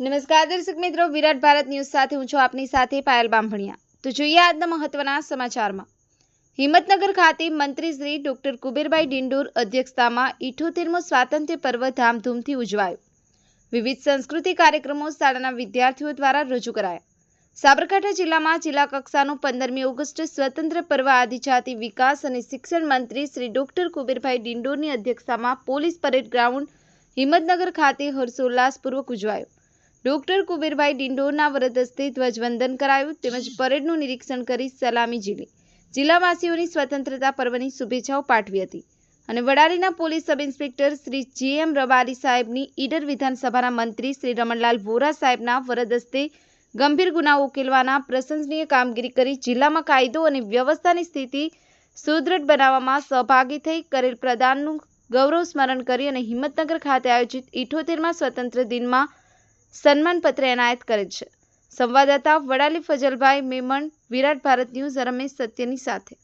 નમસ્કાર દર્શક મિત્રો, વિરાટ ભારત ન્યૂઝ સાથે હું છું આપની સાથે પાયલ બામભણિયા. તો જોઈએ આજના મહત્વના સમાચારમાં. હિંમતનગર ખાતે મંત્રી શ્રી ડોક્ટર કુબેરભાઈ ડિંડોર અધ્યક્ષતામાં ઇઠોતેરમો સ્વાતંત્ર્ય પર્વ ધામધૂમથી ઉજવાયો. વિવિધ સંસ્કૃતિ કાર્યક્રમો શાળાના વિદ્યાર્થીઓ દ્વારા રજૂ કરાયા. સાબરકાંઠા જિલ્લામાં જિલ્લા કક્ષાનું પંદરમી ઓગસ્ટ સ્વતંત્ર પર્વ આદિજાતિ વિકાસ અને શિક્ષણ મંત્રી શ્રી ડોક્ટર કુબેરભાઈ ડિંડોરની અધ્યક્ષતામાં પોલીસ પરેડ ગ્રાઉન્ડ હિંમતનગર ખાતે હર્ષોલ્લાસપૂર્વક ઉજવાયો. ડોક્ટર કુબેરભાઈ ડિંડોરના વ્રત હસ્તે ધ્વજવંદન કરાયું તેમજ પરેડનું નિરીક્ષણ કરી સલામી ઝીલી. જિલ્લાવાસીઓની સ્વતંત્રતા પર્વની શુભેચ્છાઓ પાઠવી હતી. અને વડાલીના police sub inspector Shri GM Rabari સાહેબની ઈડર વિધાનસભાના મંત્રી શ્રી રમણલાલ વોરા સાહેબના વરદ હસ્તે ગંભીર ગુનાઓ ઉકેલવાના પ્રશંસનીય કામગીરી કરી જિલ્લામાં કાયદો અને વ્યવસ્થાની સ્થિતિ સુદૃઢ બનાવવામાં સહભાગી થઈ કરેલ પ્રદાનનું ગૌરવ સ્મરણ કરી અને હિંમતનગર ખાતે આયોજિત ઇઠોતેરમાં સ્વતંત્ર દિનમાં સન્માનપત્ર એનાયત કરેલ છે. સંવાદદાતા વડાલી ફજલભાઈ મેમણ વિરાટ ભારત ન્યૂઝ રમેશ સત્યની સાથે.